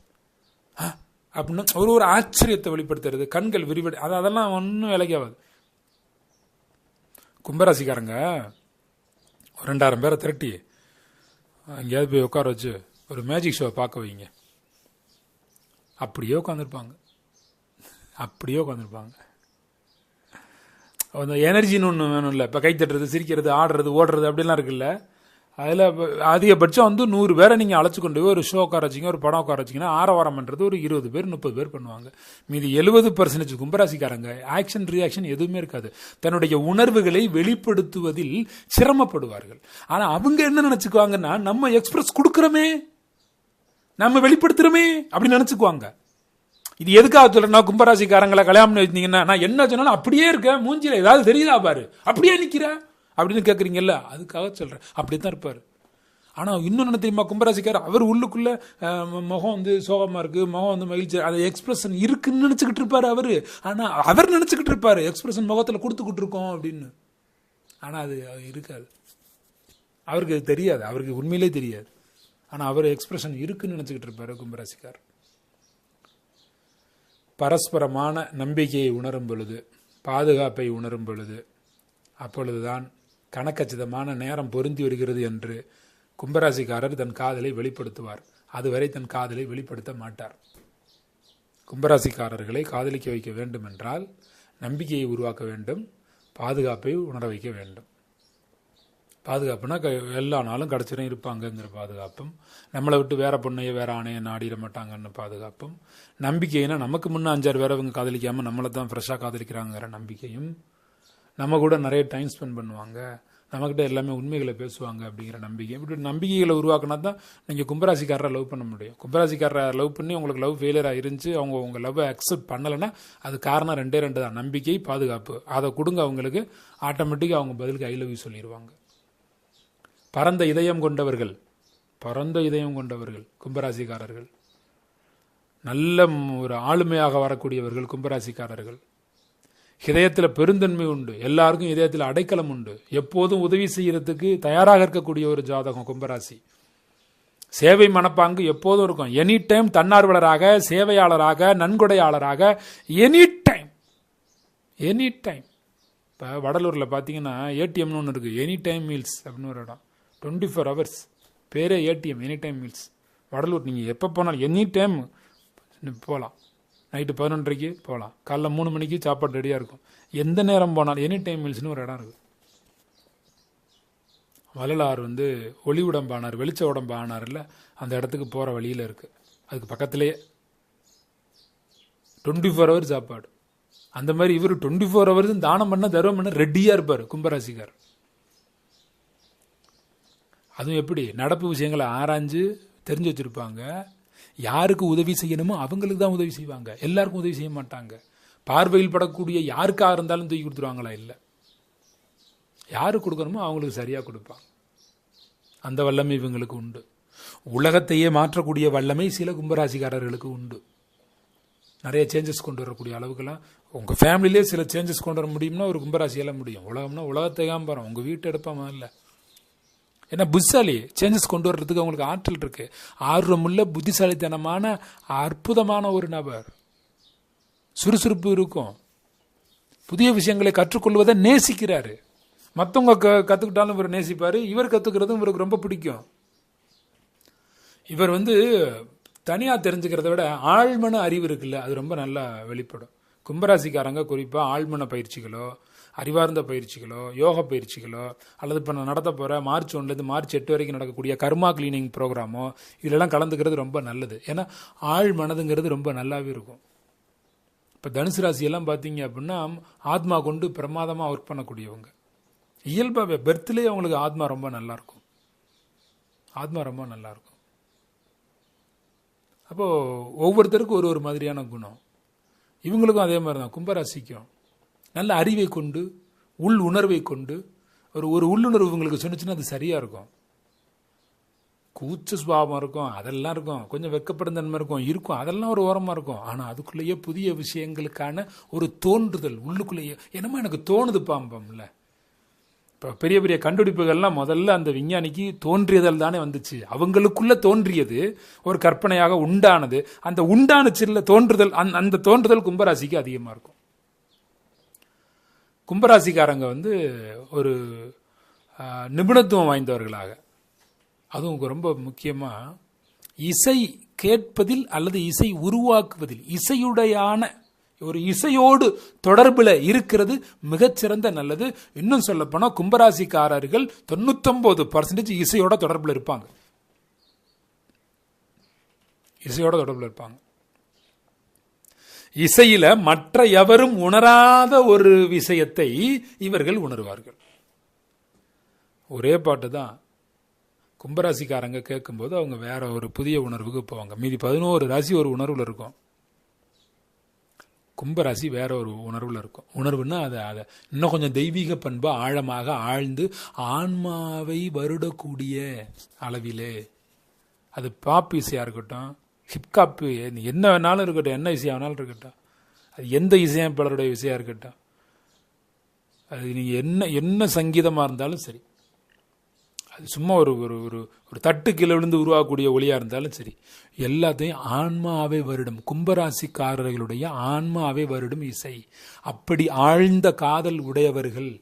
அப்படின்னு ஒரு ஒரு ஆச்சரியத்தை வெளிப்படுத்துறது கண்கள் விரிவடை அது அதெல்லாம் ஒன்றும் விலைக்காவது கும்பராசிக்காரங்க ஒரு ரெண்டாயிரம் பேரை திரட்டி எங்கேயாவது போய் உட்கார வச்சு ஒரு மேஜிக் ஷோவை பார்க்க வைங்க. அப்படியே உட்காந்துருப்பாங்க அப்படியே உட்காந்துருப்பாங்க அந்த எனர்ஜின்னு ஒன்று வேணும் இல்லை இப்போ கை தட்டுறது சிரிக்கிறது ஆடுறது ஓடுறது அப்படிலாம் இருக்குல்ல. அதில் அதிகபட்சம் வந்து நூறு பேரை நீங்கள் அழைச்சி கொண்டு போய் ஒரு ஷோ உட்கார வச்சிங்க ஒரு படம் உட்கார வச்சிங்கன்னா ஆரவாரம் பண்ணுறது ஒரு இருபது பேர் முப்பது பேர் பண்ணுவாங்க. மீதி எழுபது பர்சன்டேஜ் கும்பராசிக்காரங்க ஆக்ஷன் ரியாக்ஷன் எதுவுமே இருக்காது. தன்னுடைய உணர்வுகளை வெளிப்படுத்துவதில் சிரமப்படுவார்கள். ஆனால் அவங்க என்ன நினச்சிக்குவாங்கன்னா நம்ம எக்ஸ்பிரஸ் கொடுக்குறோமே. நம்ம வெளிப்படுத்துகிறோமே அப்படின்னு நினச்சிக்குவாங்க. இது எதுக்காக சொல்றேன்னா கும்பராசிக்காரங்களை கல்யாணம் பண்ணி வச்சிங்கன்னா நான் என்ன சொன்னாலும் அப்படியே இருக்கேன் மூஞ்சில ஏதாவது தெரியுதா பாரு. அப்படியே நிக்கிற. அப்படின்னு கேக்குறீங்கல்ல அதுக்காக சொல்றேன். அப்படித்தான் இருப்பாரு. ஆனா ஆனால் இன்னொன்று தெரியுமா கும்பராசிக்கார் அவர் உள்ளுக்குள்ள முகம் வந்து சோகமா இருக்கு முகம் வந்து மகிழ்ச்சி அது எக்ஸ்பிரஷன் இருக்குன்னு நினைச்சுக்கிட்டு இருப்பாரு அவரு. ஆனா அவர் நினைச்சுக்கிட்டு இருப்பாரு எக்ஸ்பிரஷன் முகத்துல கொடுத்துக்கிட்டு இருக்கோம் அப்படின்னு. ஆனா அது இருக்காது. அவருக்கு அது தெரியாது அவருக்கு உண்மையிலே தெரியாது. ஆனா அவர் எக்ஸ்பிரஷன் இருக்குன்னு நினைச்சுக்கிட்டு இருப்பாரு கும்பராசிக்கார். பரஸ்பரமான நம்பிக்கையை உணரும் பொழுது பாதுகாப்பை உணரும் பொழுது அப்பொழுதுதான் கணக்கச்சிதமான நேரம் பொருந்தி வருகிறது என்று கும்பராசிக்காரர் தன் காதலை வெளிப்படுத்துவார். அதுவரை தன் காதலை வெளிப்படுத்த மாட்டார். கும்பராசிக்காரர்களை காதலிக்க வைக்க வேண்டும் என்றால் நம்பிக்கையை உருவாக்க வேண்டும் பாதுகாப்பை உணர வைக்க வேண்டும். பாதுகாப்புனா க- எல்லா நாளும் கிடச்சிரும் இருப்பாங்கங்கிற பாதுகாப்பும். நம்மளை விட்டு வேற பொண்ணைய வேற ஆணையை நாடிட மாட்டாங்கன்னு பாதுகாப்பும். நம்பிக்கைனா நமக்கு முன்னே அஞ்சாறு பேர் அவங்க காதலிக்காம நம்மளை தான் ஃப்ரெஷ்ஷாக காதலிக்கிறாங்கிற நம்பிக்கையும். நம்ம கூட நிறைய டைம் ஸ்பெண்ட் பண்ணுவாங்க. நம்மக்கிட்ட எல்லாமே உண்மைகளை பேசுவாங்க அப்படிங்கிற நம்பிக்கை. இப்படி நம்பிக்கைகளை உருவாக்கினா தான் நீங்கள் கும்பராசிக்காரரை லவ் பண்ண முடியும். கும்பராசிக்காரரை லவ் பண்ணி உங்களுக்கு லவ் ஃபெயிலியராக இருந்துச்சு அவங்க உங்கள் லவ்வை அக்செப்ட் பண்ணலைன்னா அது காரணம் ரெண்டே ரெண்டு தான். நம்பிக்கை பாதுகாப்பு. அதை கொடுங்க அவங்களுக்கு. ஆட்டோமேட்டிக்காக அவங்க பதிலுக்கு ஐ லவ் யூ சொல்லிடுவாங்க பரந்த இதயம் கொண்டவர்கள் பரந்த இதயம் கொண்டவர்கள் கும்பராசிக்காரர்கள். நல்ல ஒரு ஆளுமையாக வரக்கூடியவர்கள் கும்பராசிக்காரர்கள். இதயத்தில் பெருந்தன்மை உண்டு எல்லாருக்கும் இதயத்தில் அடைக்கலம் உண்டு. எப்போதும் உதவி செய்யறதுக்கு தயாராக இருக்கக்கூடிய ஒரு ஜாதகம் கும்பராசி. சேவை மனப்பாங்கு எப்போதும் இருக்கும். எனி டைம் தன்னார்வலராக சேவையாளராக நன்கொடையாளராக எனி டைம் எனி டைம் இப்போ வடலூரில் பார்த்தீங்கன்னா ஏடிஎம்னு ஒன்று இருக்குது எனி டைம் மீல்ஸ் அப்படின்னு ஒரு இடம். டுவெண்ட்டி ஃபோர் ஹவர்ஸ் பேரே ATM any time meals Vadalur நீங்கள் எப்போ போனாலும் எனி டைம் போகலாம் நைட்டு பதினொன்றரைக்கு போகலாம் காலைல மூணு மணிக்கு சாப்பாடு ரெடியாக இருக்கும். எந்த நேரம் போனாலும் எனி டைம் மீல்ஸ்னு ஒரு இடம் இருக்குது வள்ளலார் வந்து ஒளி உடம்பானார் வெளிச்ச உடம்பானார்ல அந்த இடத்துக்கு போகிற வழியில் இருக்குது அதுக்கு பக்கத்துலேயே. டுவெண்ட்டி ஃபோர் ஹவர் சாப்பாடு. அந்த மாதிரி இவர் டுவெண்ட்டி ஃபோர் ஹவர்ஸும் தானம் பண்ண தர்மம் பண்ண ரெடியாக இருப்பார் கும்பராசிக்கார் அதுவும் எப்படி? நடப்பு விஷயங்களை ஆராய்ஞ்சு தெரிஞ்சு வச்சிருப்பாங்க. யாருக்கு உதவி செய்யணுமோ அவங்களுக்கு தான் உதவி செய்வாங்க. எல்லாருக்கும் உதவி செய்ய மாட்டாங்க. பார்வையில் படக்கூடிய யாருக்காக இருந்தாலும் தூக்கி கொடுத்துருவாங்களா? இல்லை. யாரு கொடுக்கணுமோ அவங்களுக்கு சரியாக கொடுப்பாங்க. அந்த வல்லமை இவங்களுக்கு உண்டு. உலகத்தையே மாற்றக்கூடிய வல்லமை சில கும்பராசிக்காரர்களுக்கு உண்டு. நிறைய சேஞ்சஸ் கொண்டு வரக்கூடிய அளவுக்குலாம் உங்கள் ஃபேமிலியிலே சில சேஞ்சஸ் கொண்டு வர முடியும்னா ஒரு கும்பராசியெல்லாம் முடியும். உலகம்னா உலகத்தை காம்பரம் உங்கள் வீட்டு எடுப்பாமல் இல்லை ஏன்னா புத்திசாலி சேஞ்சஸ் கொண்டு வர்றதுக்கு அவங்களுக்கு ஆற்றல் இருக்கு. ஆர்வமுள்ள புத்திசாலித்தனமான அற்புதமான ஒரு நபர். சுறுசுறுப்பு இருக்கும். புதிய விஷயங்களை கற்றுக்கொள்வதை நேசிக்கிறாரு. மற்றவங்க க கற்றுக்கிட்டாலும் இவர் நேசிப்பார். இவர் கற்றுக்கிறதும் இவருக்கு ரொம்ப பிடிக்கும். இவர் வந்து தனியாக தெரிஞ்சுக்கிறத விட ஆழ்மன அறிவு இருக்குல்ல அது ரொம்ப நல்லா வெளிப்படும். கும்பராசிக்காரங்க குறிப்பாக ஆழ்மன பயிற்சிகளோ அறிவார்ந்த பயிற்சிகளோ யோக பயிற்சிகளோ அல்லது இப்போ நான் நடத்த போகிற மார்ச் ஒன்றுலேருந்து மார்ச் எட்டு வரைக்கும் நடக்கக்கூடிய கர்மா கிளீனிங் ப்ரோக்ராமோ இதிலெல்லாம் கலந்துக்கிறது ரொம்ப நல்லது. ஏன்னா ஆழ் மனதுங்கிறது ரொம்ப நல்லாவே இருக்கும். இப்போ தனுசு ராசியெல்லாம் பார்த்தீங்க அப்படின்னா ஆத்மா கொண்டு பிரமாதமாக ஒர்க் பண்ணக்கூடியவங்க. இயல்பாகவே பெர்த்லேயே அவங்களுக்கு ஆத்மா ரொம்ப நல்லாயிருக்கும் ஆத்மா ரொம்ப நல்லா இருக்கும் அப்போது ஒவ்வொருத்தருக்கும் ஒரு ஒரு மாதிரியான குணம். இவங்களுக்கும் அதே மாதிரி தான் கும்பராசிக்கும். நல்ல அறிவை கொண்டு உள் உணர்வை கொண்டு ஒரு ஒரு உள்ளுணர்வு உங்களுக்கு சொன்னிச்சுன்னா அது சரியாக இருக்கும். கூச்ச சுபாவம் இருக்கும் அதெல்லாம் இருக்கும். கொஞ்சம் வெக்கப்படும் தன்மை இருக்கும் இருக்கும் அதெல்லாம் ஒரு ஓரமாக இருக்கும். ஆனால் அதுக்குள்ளேயே புதிய விஷயங்களுக்கான ஒரு தோன்றுதல் உள்ளுக்குள்ளேயே. என்னமோ எனக்கு தோணுது பாம்பம்ல. இப்போ பெரிய பெரிய கண்டுபிடிப்புகள்லாம் முதல்ல அந்த விஞ்ஞானிக்கு தோன்றியதல் தானே வந்துச்சு. அவங்களுக்குள்ள தோன்றியது ஒரு கற்பனையாக உண்டானது. அந்த உண்டானுச்சில் தோன்றுதல் அந் அந்த தோன்றுதல் கும்பராசிக்கு அதிகமாக இருக்கும். கும்பராசிக்காரங்க வந்து ஒரு நிபுணத்துவம் வாய்ந்தவர்களாக. அதுவும் ரொம்ப முக்கியமாக இசை கேட்பதில் அல்லது இசை உருவாக்குவதில் இசையுடையான ஒரு இசையோடு தொடர்பில் இருக்கிறது மிகச்சிறந்த நல்லது. இன்னும் சொல்லப்போனால் கும்பராசிக்காரர்கள் தொண்ணூத்தொம்பது பர்சன்டேஜ் இசையோட தொடர்பில் இருப்பாங்க. இசையோட தொடர்பில் இருப்பாங்க. இசையில மற்ற எவரும் உணராத ஒரு விஷயத்தை இவர்கள் உணர்வார்கள். ஒரே பாட்டு தான். கும்பராசிக்காரங்க கேட்கும்போது அவங்க வேற ஒரு புதிய உணர்வுக்கு போவாங்க. மீதி பதினோரு ராசி ஒரு உணர்வுல இருக்கும். கும்பராசி வேற ஒரு உணர்வுல இருக்கும். உணர்வுன்னா அதை அதை இன்னும் கொஞ்சம் தெய்வீக பண்பு ஆழமாக ஆழ்ந்து ஆன்மாவை வருடக்கூடிய அளவிலே. அது பாப் இசையாக இருக்கட்டும் ஹிப்காப்பு என்ன வேணாலும் இருக்கட்டும் என்ன இசையாக வேணாலும் இருக்கட்டும். அது எந்த இசையமைப்பாளருடைய இசையாக இருக்கட்டும். அது நீங்கள் என்ன என்ன சங்கீதமாக இருந்தாலும் சரி. அது சும்மா ஒரு ஒரு ஒரு ஒரு தட்டு கீழே விழுந்து உருவாகக்கூடிய ஒளியாக இருந்தாலும் சரி. எல்லாத்தையும் ஆன்மாவே வருடும். கும்பராசிக்காரர்களுடைய ஆன்மாவே வருடும் இசை. அப்படி ஆழ்ந்த காதல் உடையவர்கள்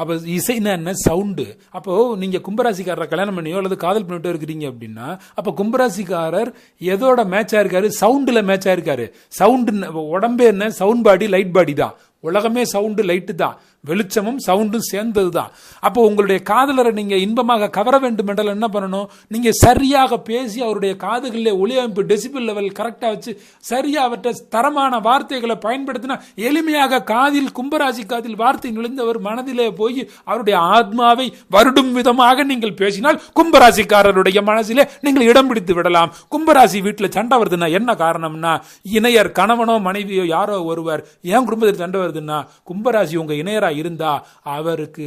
அப்போ இசைன்னா என்ன சவுண்டு. அப்போது நீங்கள் கும்பராசிக்காரரை கல்யாணம் பண்ணியோ அல்லது காதல் பண்ணிட்டோ இருக்கிறீங்க அப்படின்னா அப்போ கும்பராசிக்காரர் எதோட மேட்ச் இருக்காரு? சவுண்டில் மேட்ச் இருக்காரு. சவுண்டு உடம்பே என்ன? சவுண்ட் பாடி லைட் பாடி தான். உலகமே சவுண்டு லைட்டு தான். வெளிச்சமும் சவுண்டும் சேர்ந்தது தான் அப்போ உங்களுடைய காதலரை நீங்க இன்பமாக கவர வேண்டும் என்றால் என்ன பண்ணணும்? நீங்க சரியாக பேசி அவருடைய காதுகளில் ஒளியமைப்பு டெசிபிள் லெவல் கரெக்டாக வச்சு சரியா அவற்றை தரமான வார்த்தைகளை பயன்படுத்தினா எளிமையாக காதில் கும்பராசி காதில் வார்த்தை நுழைந்தவர் மனதிலே போய் அவருடைய ஆத்மாவை வருடும் விதமாக நீங்கள் பேசினால் கும்பராசிக்காரருடைய மனசிலே நீங்கள் இடம் பிடித்து விடலாம். கும்பராசி வீட்டில் சண்டை வருதுன்னா என்ன காரணம்னா இணையர் கணவனோ மனைவியோ யாரோ ஒருவர் ஏன் குடும்பத்தில் சண்டை வருதுன்னா கும்பராசி உங்க இணையராக இருந்தா அவருக்கு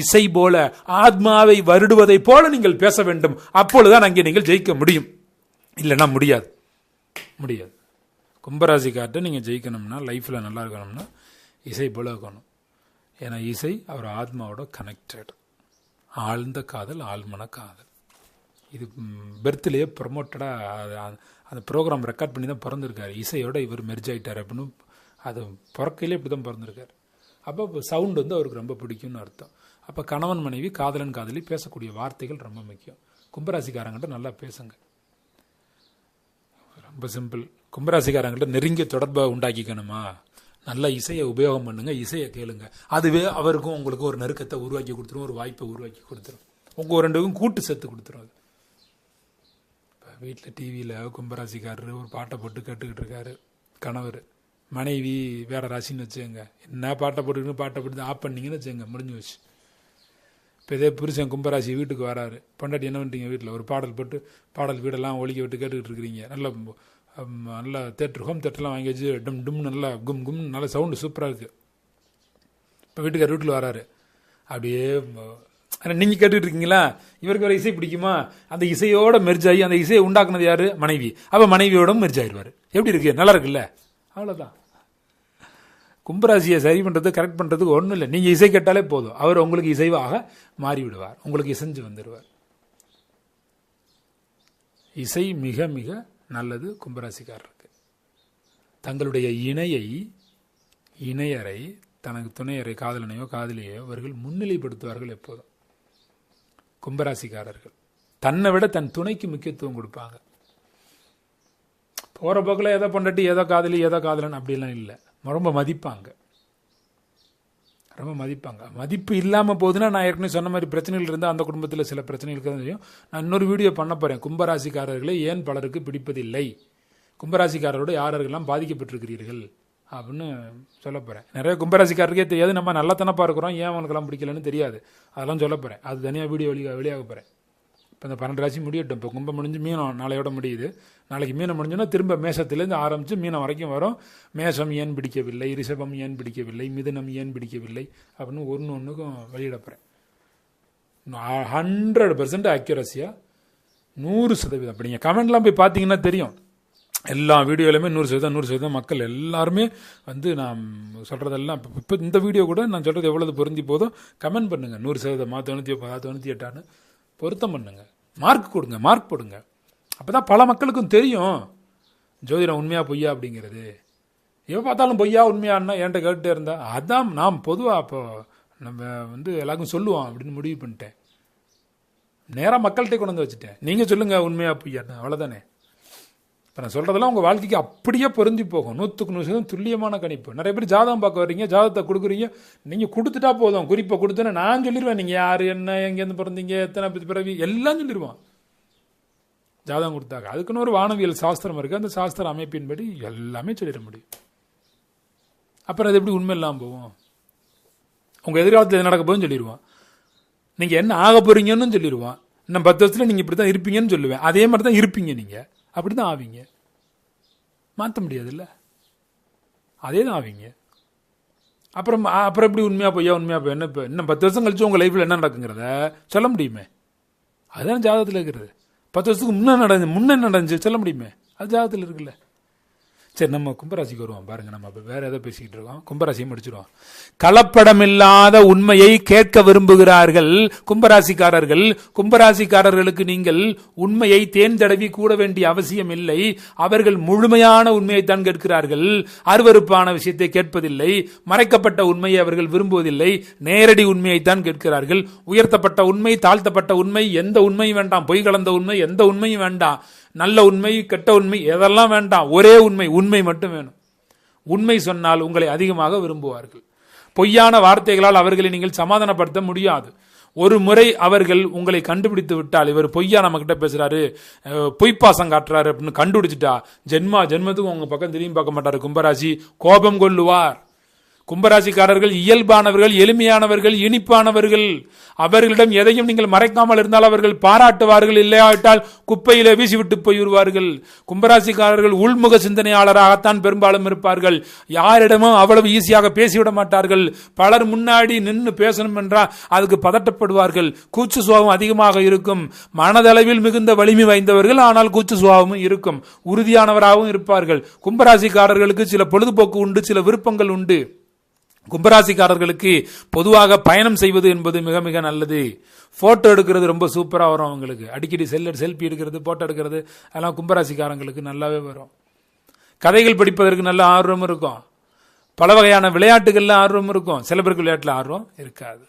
இசை போல ஆத்மாவை வருடுவதை போல நீங்கள் பேச வேண்டும். அப்பொழுதுதான் அங்கே நீங்கள் ஜெயிக்க முடியும். இல்லைன்னா முடியாது. முடியாது. கும்பராசிக்கார்ட்ட நீங்கள் ஜெயிக்கணும்னா லைஃப்பில் நல்லா இருக்கணும்னா இசை போல இருக்கணும். ஏன்னா இசை அவர் ஆத்மாவோட கனெக்டட் ஆழ்ந்த காதல் ஆழ்மன காதல். இது பெர்த்லேயே ப்ரொமோட்டடாக அந்த ப்ரோக்ராம் ரெக்கார்ட் பண்ணி தான் பிறந்திருக்காரு. இசையோட இவர் மெர்ஜ் ஆகிட்டார் அப்படின்னு அது பிறக்கையிலே இப்படி தான் பிறந்திருக்காரு. அப்போ சவுண்ட் வந்து அவருக்கு ரொம்ப பிடிக்கும்னு அர்த்தம். அப்போ கணவன் மனைவி காதலன் காதலி பேசக்கூடிய வார்த்தைகள் ரொம்ப முக்கியம். கும்பராசிக்காரங்கிட்ட நல்லா பேசுங்க. ரொம்ப சிம்பிள் கும்பராசிக்காரங்கிட்ட நெருங்கிய தொடர்பை உண்டாக்கிக்கணுமா? நல்ல இசையை உபயோகம் பண்ணுங்க இசையை கேளுங்க. அதுவே அவருக்கும் உங்களுக்கு ஒரு நெருக்கத்தை உருவாக்கி கொடுத்துரும் ஒரு வாய்ப்பை உருவாக்கி கொடுத்துரும். உங்கள் ரெண்டுக்கும் கூட்டு சேர்த்து கொடுத்துரும் அது. இப்போ வீட்டில் டிவியில் கும்பராசிக்காரர் ஒரு பாட்டை போட்டு கேட்டுக்கிட்டு இருக்காரு கணவர். மனைவி வேற ராசின்னு வச்சுக்கோங்க. என்ன பாட்டை போட்டுக்கணும் பாட்டை போட்டு ஆஃப் பண்ணீங்கன்னு வச்சுக்கோங்க முடிஞ்சு வச்சு இப்போ இதே புருஷன் கும்பராசி வீட்டுக்கு வராரு. பொண்டாட்டி என்ன பண்ணுறீங்க வீட்டில்? ஒரு பாடல் போட்டு பாடல் வீடெல்லாம் ஒழிக்க விட்டு கேட்டுக்கிட்டு இருக்கிறீங்க. நல்ல நல்லா நல்ல தேட்டர் ஹோம் தேட்டர்லாம் வாங்கி வச்சு டும் டும் நல்லா கும் கும் நல்ல சவுண்டு சூப்பராக இருக்குது இப்போ வீட்டுக்கார் வீட்டில் வராரு. அப்படியே ஆனால் நீங்கள் கேட்டுக்கிட்டு இருக்கீங்களா? இவருக்கு வேறு இசை பிடிக்குமா? அந்த இசையோட மெர்ஜ் ஆகி அந்த இசையை உண்டாக்குனது யார்? மனைவி. அப்போ மனைவியோட மெர்ஜ் ஆயிடுவார் எப்படி இருக்குது நல்லா இருக்குல்ல? அவ்வளோதான் கும்பராசியை சரி பண்ணுறது கரெக்ட் பண்ணுறதுக்கு ஒன்றும் இல்லை. நீங்கள் இசை கேட்டாலே போதும். அவர் உங்களுக்கு இசைவாக மாறிவிடுவார். உங்களுக்கு இசைஞ்சு வந்துடுவார். இசை மிக மிக நல்லது கும்பராசிக்காரருக்கு. தங்களுடைய இணையை இணையரை தனக்கு துணையரை காதலனையோ காதலியோ அவர்கள் முன்னிலைப்படுத்துவார்கள் எப்போதும். கும்பராசிக்காரர்கள். தன்னை விட தன் துணைக்கு முக்கியத்துவம் கொடுப்பாங்க. போகிற போக்கில் ஏதோ பொண்டாட்டி ஏதோ காதலி ஏதோ காதலன் அப்படிலாம் இல்லை. ரொம்ப மதிப்பாங்க. ரொம்ப மதிப்பாங்க. மதிப்பு இல்லாமல் போதுன்னா நான் ஏற்கனவே சொன்ன மாதிரி பிரச்சனைகள் இருந்தால் அந்த குடும்பத்தில் சில பிரச்சனைகளுக்கு தான் தெரியும். நான் இன்னொரு வீடியோ பண்ண போகிறேன் கும்பராசிக்காரர்களை ஏன் பலருக்கு பிடிப்பதில்லை? கும்பராசிக்காரரோட யாரெல்லாம் பாதிக்கப்பட்டிருக்கிறீர்கள்? அப்படின்னு சொல்ல போகிறேன் நிறைய கும்பராசிக்காரருக்கே தெரியாது. நம்ம நல்லத்தனப்பாக இருக்கிறோம். ஏன் அவனுக்கெல்லாம் பிடிக்கலன்னு தெரியாது. அதெல்லாம் சொல்ல போகிறேன் அது தனியாக வீடியோ வெளியாக வெளியாக போகிறேன் இப்போ இந்த பன்னெண்டு ராசி முடியட்டும். இப்போ கும்பம் முடிஞ்சு மீனம் நாளையோட முடியுது. நாளைக்கு மீனம் முடிஞ்சோன்னா திரும்ப மேசத்துலேருந்து ஆரம்பித்து மீனம் வரைக்கும் வரும். மேசம் ஏன் பிடிக்கவில்லை? ரிஷபம் ஏன் பிடிக்கவில்லை? மிதுனம் ஏன் பிடிக்கவில்லை? அப்படின்னு ஒன்று ஒன்றுக்கும் வெளியிடப்படுறேன் ஹண்ட்ரட் பர்சன்ட் அக்யூரஸியாக நூறு சதவீதம். அப்படி நீங்கள் கமெண்ட்லாம் போய் பார்த்தீங்கன்னா தெரியும். எல்லா வீடியோலையுமே நூறு சதவீதம் நூறு சதவீதம் மக்கள் எல்லாருமே வந்து நான் சொல்கிறதெல்லாம் இப்போ இந்த வீடியோ கூட நான் சொல்கிறது எவ்வளவு பொருந்தி போதும்? கமெண்ட் பண்ணுங்கள் நூறு சதவீதமா தொண்ணூற்றி ஒன்பதா தொண்ணூற்றி எட்டான்னு. பொருத்தம் பண்ணுங்க. மார்க் கொடுங்க மார்க் போடுங்க. அப்போ தான் பல மக்களுக்கும் தெரியும். ஜோதிடம் உண்மையாக பொய்யா அப்படிங்கிறது. எப்போ பார்த்தாலும் பொய்யா உண்மையான்னா என்கிட்ட கேட்டுட்டே இருந்தா அதான் நாம் பொதுவாக அப்போ நம்ம வந்து எல்லாருக்கும் சொல்லுவோம் அப்படின்னு முடிவு பண்ணிட்டேன். நேராக மக்கள்கிட்ட கொண்டு வந்து வச்சுட்டேன். நீங்கள் சொல்லுங்கள் உண்மையாக பொய்யான்னு. அவ்வளோதானே இப்போ நான் சொல்கிறதெல்லாம் உங்கள் வாழ்க்கைக்கு அப்படியே பொருந்தி போகும். நூற்றுக்கு நூறு சதவீதம் துல்லியமான கணிப்பு. நிறைய பேர் ஜாதகம் பார்க்க வர்றீங்க ஜாதகத்தை கொடுக்குறீங்க நீங்கள் கொடுத்துட்டா போதும். குறிப்பை கொடுத்தேன்னு நான் சொல்லிடுவேன் நீங்கள் யார் என்ன எங்கேருந்து பிறந்தீங்க எத்தனை பிறவி எல்லாம் சொல்லிடுவான் ஜாதகம் கொடுத்தாங்க அதுக்குன்னு ஒரு வானவியல் சாஸ்திரம் இருக்குது அந்த சாஸ்திர அமைப்பின்படி எல்லாமே சொல்லிட முடியும். அப்புறம் அது எப்படி உண்மை இல்லாமல் போவோம் உங்கள் எதிர்காலத்தில் எது நடக்க போகுதுன்னு சொல்லிடுவான் நீங்கள் என்ன ஆக போறீங்கன்னு சொல்லிடுவான் இன்னும் பத்து வருஷத்தில் நீங்கள் இப்படி தான் இருப்பீங்கன்னு சொல்லுவேன். அதே மாதிரி தான் இருப்பீங்க நீங்கள் அப்படி தான் ஆவீங்க. மாற்ற முடியாதுல்ல? அதே தான் ஆவீங்க. அப்புறம் அப்புறம் எப்படி உண்மையாக பொய்யா உண்மையாக போய்? என்ன இப்போ இன்னும் பத்து வருஷம் கழிச்சு உங்கள் லைஃப்பில் என்ன நடக்குங்கிறத சொல்ல முடியுமே? அதுதான் ஜாதகத்தில் இருக்கிறது. பத்து வருஷத்துக்கு முன்னே நடந்து முன்னே நடந்துச்சு? சொல்ல முடியுமே? அது ஜாதகத்தில் இருக்குல்ல. சரி நம்ம கும்பராசிக்கு வருவோம். பாருங்க நம்ம இப்போ வேற ஏதோ பேசிக்கிட்டு இருக்கோம். கும்பராசியை முடிச்சிருவோம். கலப்படமில்லாத உண்மையை கேட்க விரும்புகிறார்கள் கும்பராசிக்காரர்கள். கும்பராசிக்காரர்களுக்கு நீங்கள் உண்மையை தேன் தடவி கூட வேண்டிய அவசியம் இல்லை. அவர்கள் முழுமையான உண்மையை தான் கேட்கிறார்கள். அருவருப்பான விஷயத்தை கேட்பதில்லை. மறைக்கப்பட்ட உண்மையை அவர்கள் விரும்புவதில்லை. நேரடி உண்மையை தான் கேட்கிறார்கள். உயர்த்தப்பட்ட உண்மை தாழ்த்தப்பட்ட உண்மை எந்த உண்மையும் வேண்டாம். பொய் கலந்த உண்மை எந்த உண்மையும் வேண்டாம். நல்ல உண்மை கெட்ட உண்மை எதெல்லாம் வேண்டாம் ஒரே உண்மை உண்மை மட்டும் வேணும். உண்மை சொன்னால் உங்களை அதிகமாக விரும்புவார்கள். பொய்யான வார்த்தைகளால் அவர்களை நீங்கள் சமாதானப்படுத்த முடியாது. ஒரு முறை அவர்கள் உங்களை கண்டுபிடித்து விட்டால் இவர் பொய்யா நம்ம கிட்ட பேசுறாரு பொய்ப்பாசம் காட்டுறாரு அப்படின்னு கண்டுபிடிச்சிட்டா ஜென்மா ஜென்மத்துக்கு உங்க பக்கம் திரும்பி பார்க்க மாட்டாரு கும்பராசி கோபம் கொள்ளுவார். கும்பராசிக்காரர்கள் இயல்பானவர்கள் எளிமையானவர்கள் இனிப்பானவர்கள் அவர்களிடம் எதையும் நீங்கள் மறைக்காமல் இருந்தால் அவர்கள் பாராட்டுவார்கள் இல்லையாவிட்டால் குப்பையிலே வீசிவிட்டு போய்விடுவார்கள். கும்பராசிக்காரர்கள் உள்முக சிந்தனையாளராகத்தான் பெரும்பாலும் இருப்பார்கள். யாரிடமும் அவ்வளவு ஈஸியாக பேசிவிட மாட்டார்கள். பலர் முன்னாடி நின்று பேசணும் என்றால் அதுக்கு பதட்டப்படுவார்கள். கூச்சு சுவாவம் அதிகமாக இருக்கும். மனதளவில் மிகுந்த வலிமை வாய்ந்தவர்கள் ஆனால் கூச்சு சுபாவமும் இருக்கும். உறுதியானவராகவும் இருப்பார்கள். கும்பராசிக்காரர்களுக்கு சில பொழுதுபோக்கு உண்டு சில விருப்பங்கள் உண்டு. கும்பராசிக்காரர்களுக்கு பொதுவாக பயணம் செய்வது என்பது மிக மிக நல்லது. போட்டோ எடுக்கிறது ரொம்ப சூப்பராக வரும் அவங்களுக்கு. அடிக்கடி செல் செல்ஃபி எடுக்கிறது போட்டோ எடுக்கிறது அதெல்லாம் கும்பராசிக்காரங்களுக்கு நல்லாவே வரும். கதைகள் படிப்பதற்கு நல்ல ஆர்வம் இருக்கும். பல வகையான விளையாட்டுகளில் ஆர்வம் இருக்கும். சில பேருக்கு விளையாட்டில் ஆர்வம் இருக்காது.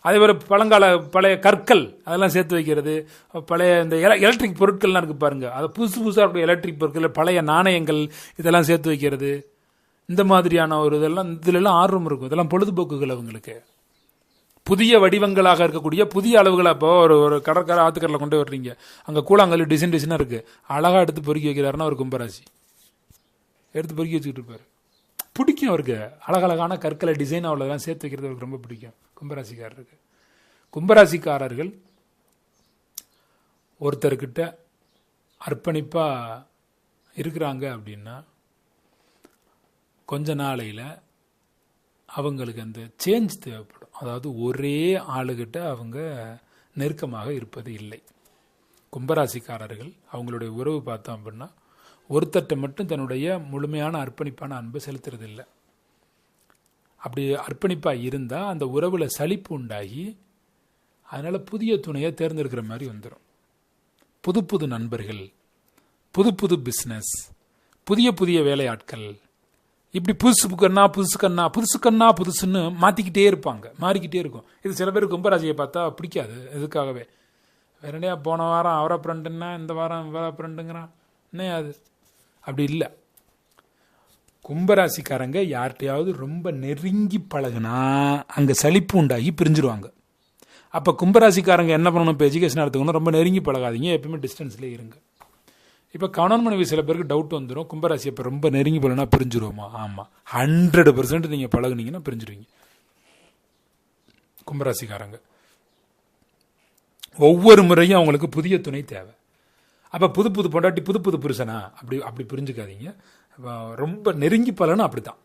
அதே மாதிரி பழங்கால பழைய கற்கள் அதெல்லாம் சேர்த்து வைக்கிறது. பழைய இந்த எலக்ட்ரிக் பொருட்கள்லாம் இருக்கு பாருங்க. அது புதுசு புதுசாக இருக்கிற எலக்ட்ரிக் பொருட்கள் பழைய நாணயங்கள் இதெல்லாம் சேர்த்து வைக்கிறது. இந்த மாதிரியான ஒரு இதெல்லாம் இதிலெல்லாம் ஆர்வம் இருக்கும். இதெல்லாம் பொழுதுபோக்குகள் அவங்களுக்கு. புதிய வடிவங்களாக இருக்கக்கூடிய புதிய அளவுகளை இப்போ ஒரு ஒரு கடற்கரை ஆத்துக்கரில் கொண்டு வர்றீங்க. அங்கே கூழாங்கல் டிசைன் டிசைனாக இருக்குது அழகாக எடுத்து பொறுக்கி வைக்கிறாருன்னா ஒரு கும்பராசி. எடுத்து பொறுக்கி வச்சுக்கிட்டு இருப்பார். பிடிக்கும் அவருக்கு. அழகழகான கற்களை டிசைன் அவ்வளோதான் சேர்த்து வைக்கிறது அவருக்கு ரொம்ப பிடிக்கும். கும்பராசிக்காரருக்கு. கும்பராசிக்காரர்கள் ஒருத்தர்கிட்ட அர்ப்பணிப்பாக இருக்கிறாங்க அப்படின்னா கொஞ்ச நாளையில் அவங்களுக்கு அந்த சேஞ்ச் தேவைப்படும். அதாவது ஒரே ஆளுகிட்ட அவங்க நெருக்கமாக இருப்பது இல்லை. கும்பராசிக்காரர்கள் அவங்களுடைய உறவு பார்த்தோம் அப்படின்னா ஒருத்தட்ட மட்டும் தன்னுடைய முழுமையான அர்ப்பணிப்பான அன்பு செலுத்துறது இல்லை அப்படி அர்ப்பணிப்பாக இருந்தால் அந்த உறவில் சலிப்பு உண்டாகி அதனால் புதிய துணையை தேர்ந்தெடுக்கிற மாதிரி வந்துடும் புது புது நண்பர்கள் புது புது பிஸ்னஸ் புதிய புதிய வேலையாட்கள் இப்படி புதுசு கண்ணா புதுசு கண்ணா புதுசு கண்ணா புதுசுன்னு மாற்றிக்கிட்டே இருப்பாங்க. மாறிக்கிட்டே இருக்கும். இது சில பேர் கும்பராசியை பார்த்தா பிடிக்காது. இதுக்காகவே வேற போன வாரம் அவரை ஃப்ரெண்டுன்னா இந்த வாரம் இவரை ஃப்ரெண்டுங்கிறான் என்ன அது? அப்படி இல்லை. கும்பராசிக்காரங்க யார்கிட்டையாவது ரொம்ப நெருங்கி பழகுனா அங்கே சலிப்பு உண்டாகி பிரிஞ்சிருவாங்க. அப்போ கும்பராசிக்காரங்க என்ன பண்ணணும்? இப்போ எஜுகேஷன் எடுத்துக்கணும் ரொம்ப நெருங்கி பழகாதீங்க. எப்பயுமே டிஸ்டன்ஸ்லேயே இருங்க. இப்போ கணவன் மனைவி சில பேருக்கு டவுட் வந்துடும் கும்பராசி இப்போ ரொம்ப நெருங்கி போலனா பிரிஞ்சிருவோமா? ஆமாம் ஹண்ட்ரட் பர்சன்ட் நீங்கள் பழகுனீங்கன்னா பிரிஞ்சிருவீங்க. கும்பராசிக்காரங்க. ஒவ்வொரு முறையும் அவங்களுக்கு புதிய துணை தேவை. அப்போ புது புது பொண்டாட்டி புது புது புருஷனா? அப்படி அப்படி புரிஞ்சுக்காதீங்க. ரொம்ப நெருங்கி பலனும் அப்படி தான்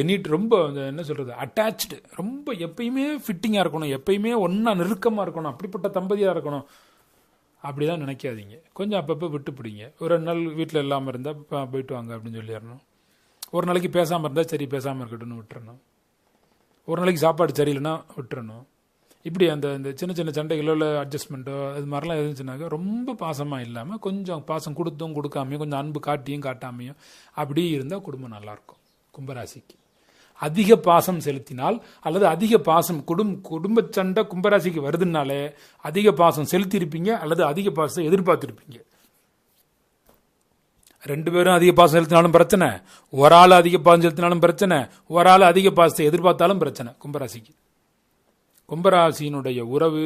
எனிட் ரொம்ப அந்த என்ன சொல்கிறது அட்டாச்சு ரொம்ப எப்பயுமே ஃபிட்டிங்காக இருக்கணும். எப்பயுமே ஒன்றா நெருக்கமாக இருக்கணும். அப்படிப்பட்ட தம்பதியாக இருக்கணும். அப்படிலாம் நினைக்காதீங்க. கொஞ்சம் அப்பப்போ விட்டு பிடிங்க. ஒரு ரெண்டு நாள் வீட்டில் இல்லாமல் இருந்தால் போயிட்டு வாங்க அப்படின்னு சொல்லிடணும். ஒரு நாளைக்கு பேசாமல் இருந்தால் சரி பேசாமல் இருக்கட்டும்னு விட்டுறணும். ஒரு நாளைக்கு சாப்பாடு சரியில்லைன்னா விட்டுறணும். இப்படி அந்த இந்த சின்ன சின்ன சண்டைகளோ இல்லை அட்ஜஸ்ட்மெண்ட்டோ அது மாதிரிலாம் இருந்துச்சுனாக்கா ரொம்ப பாசமாக இல்லாமல் கொஞ்சம் பாசம் கொடுத்தும் கொடுக்காமையும் கொஞ்சம் அன்பு காட்டியும் காட்டாமையும் அப்படி இருந்தால் குடும்பம் நல்லாயிருக்கும் கும்பராசிக்கு. அதிக பாசம் செலுத்தினால் அல்லது அதிக பாசம் குடும் குடும்ப சண்டை கும்பராசிக்கு வருதுனாலே அதிக பாசம் செலுத்தியிருப்பீங்க அல்லது அதிக பாசத்தை எதிர்பார்த்துருப்பீங்க. ரெண்டு பேரும் அதிக பாசம் செலுத்தினாலும் பிரச்சனை. ஒரு ஆள் அதிக பாசம் செலுத்தினாலும் பிரச்சனை. ஒரு ஆள் அதிக பாசத்தை எதிர்பார்த்தாலும் பிரச்சனை கும்பராசிக்கு. கும்பராசியினுடைய உறவு